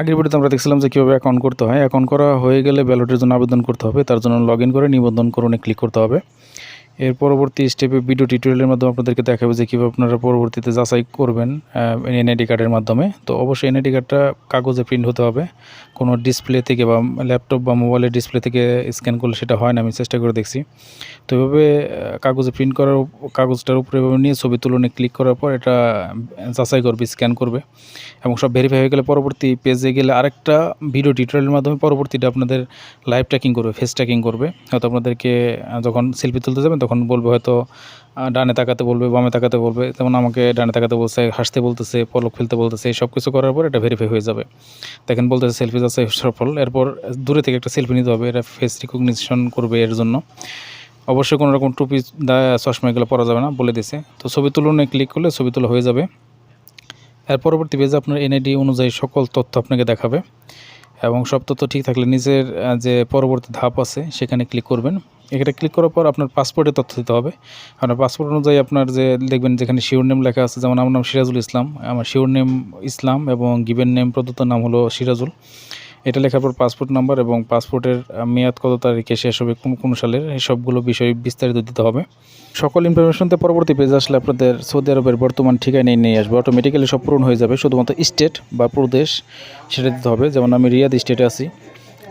আগের ভিডিওতে আমরা দেখছিলাম যে কীভাবে অ্যাকাউন্ট করতে হয়। অ্যাকাউন্ট করা হয়ে গেলে ব্যালটের জন্য আবেদন করতে হবে। তার জন্য লগ করে নিবন্ধন করণে ক্লিক করতে হবে। পরবর্তী স্টেপে ভিডিও টিউটোরিয়ালের মাধ্যমে আপনাদেরকে দেখাবে যে কীভাবে আপনারা পরবর্তীতে যাচাই করবেন এনআইডি কার্ডের মাধ্যমে। তো অবশ্যই এনআইডি কার্ডটা কাগজে প্রিন্ট হতে হবে। কোনো ডিসপ্লে থেকে বা ল্যাপটপ বা মোবাইলের ডিসপ্লে থেকে স্ক্যান করলে সেটা হয় না, আমি চেষ্টা করে দেখছি। তো এভাবে কাগজে প্রিন্ট করার কাগজটার উপরে এভাবে নিয়ে ছবি তুলনে ক্লিক করার পর এটা যাচাই করবে স্ক্যান করবে। এবং সব ভেরিফাই হয়ে গেলে পরবর্তী পেজে গেলে আরেকটা ভিডিও টিউটোরিয়ালের মাধ্যমে পরবর্তীটা আপনাদের লাইভ ট্র্যাকিং করবে ফেস ট্র্যাকিং করবে। হয়তো আপনাদেরকে যখন সেলফি তুলতে যাবেন তখন বলবে হয়তো ডানে তাকাতে বলবে, বামে তাকাতে বলবে। যেমন আমাকে ডানে তাকাতে বলছে, হাসতে বলতেছে, পলক ফেলতে বলতেছে, এই সব কিছু করার পর এটা ভেরিফাই হয়ে যাবে। দেখেন বলতেছে সেলফি যাচ্ছে, সফল। এরপর দূরে থেকে একটা সেলফি নিতে হবে, এটা ফেস রিকগনিশন করবে এর জন্য। অবশ্যই কোনো রকম টুপি চশমা এগুলো পরা যাবে না, বলে দিছে তো ছবি তুলনে ক্লিক করলে ছবি তোলা হয়ে যাবে। এর পরবর্তী পেজে আপনার এনআইডি অনুযায়ী সকল তথ্য আপনাকে দেখাবে। এবং সব তথ্য ঠিক থাকলে নিজের যে পরবর্তী ধাপ আছে, সেখানে ক্লিক করবেন। এখানে ক্লিক করার পর আপনার পাসপোর্টের তথ্য দিতে হবে। আপনার পাসপোর্ট অনুযায়ী আপনার যে দেখবেন যেখানে শিওর নেম লেখা আছে, যেমন আমার নাম সিরাজুল ইসলাম, আমার শিওর নেম ইসলাম এবং গিভেন নেম প্রদত্ত নাম হলো সিরাজুল। এটা লেখার পর পাসপোর্ট নাম্বার এবং পাসপোর্টের মেয়াদ কত তারিখে শেষ হবে, কোন কোন সালের, এই সবগুলো বিষয় বিস্তারিত দিতে হবে। সকল ইনফরমেশনতে পরবর্তী পেজ আসলে আপনাদের সৌদি আরবের বর্তমান ঠিকানায় নিয়ে আসবে। অটোমেটিক্যালি সব পূরণ হয়ে যাবে, শুধুমাত্র স্টেট বা প্রদেশ সেটা দিতে হবে। যেমন আমি রিয়াদ স্টেটে আছি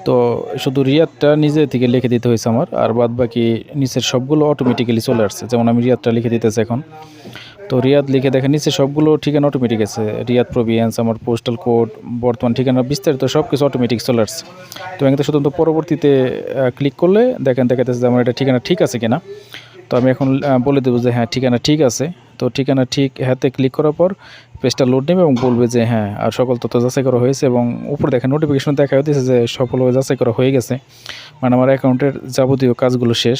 তো শুধু রিয়াদটা নিজে থেকে লিখে দিতে হয়েছে আমার, আর বাদ বাকি নিচের সবগুলো অটোমেটিক্যালি চলে আসছে। যেমন আমি রিয়াদটা লিখে দিতেছি এখন। তো রিয়াদ লিখে দেখেন নিচে সবগুলো ঠিকানা অটোমেটিক আছে। রিয়াদ প্রভিয়েন্স আমার পোস্টাল কোড বর্তমান ঠিকানা, বিস্তারিত সব কিছু অটোমেটিক চলে আসছে। তো এখানে শুধুমাত্র পরবর্তীতে ক্লিক করলে দেখেন দেখাতেছে যে আমার এটা ঠিকানা ঠিক আছে কিনা। তো আমি এখন বলে দেবো যে হ্যাঁ ঠিকানা ঠিক আছে। তো ঠিকানা ঠিক হাতে ক্লিক করার পর পেজটা লোড নেবে এবং বলবে যে হ্যাঁ আর সকল তথ্য যাচাই করা হয়েছে এবং উপরে দেখেন নোটিফিকেশন দেখা দিয়েছে যে সফলভাবে যাচাই করা হয়ে গেছে। মানে আমার অ্যাকাউন্টের যাবতীয় কাজগুলো শেষ।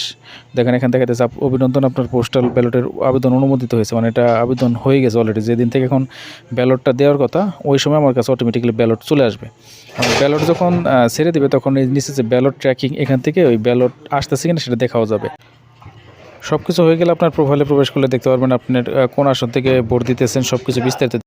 দেখেন এখান থেকে অভিনন্দন, আপনার পোস্টাল ব্যালটের আবেদন অনুমোদিত হয়েছে। মানে এটা আবেদন হয়ে গেছে অলরেডি যেদিন থেকে এখন ব্যালটটা দেওয়ার কথা, ওই সময় আমার কাছে অটোমেটিক্যালি ব্যালট চলে আসবে। ব্যালট যখন ছেড়ে দেবে, তখন নিচে যে ব্যালট ট্র্যাকিং এখান থেকে ওই ব্যালট আসতেছে কিনা সেটা দেখাও যাবে। সব কিছু হয়ে গেলে আপনার প্রোফাইলে প্রবেশ করলে দেখতে পারবেন আপনার কোন আসন থেকে ভোট দিতেছেন সব কিছু বিস্তারিত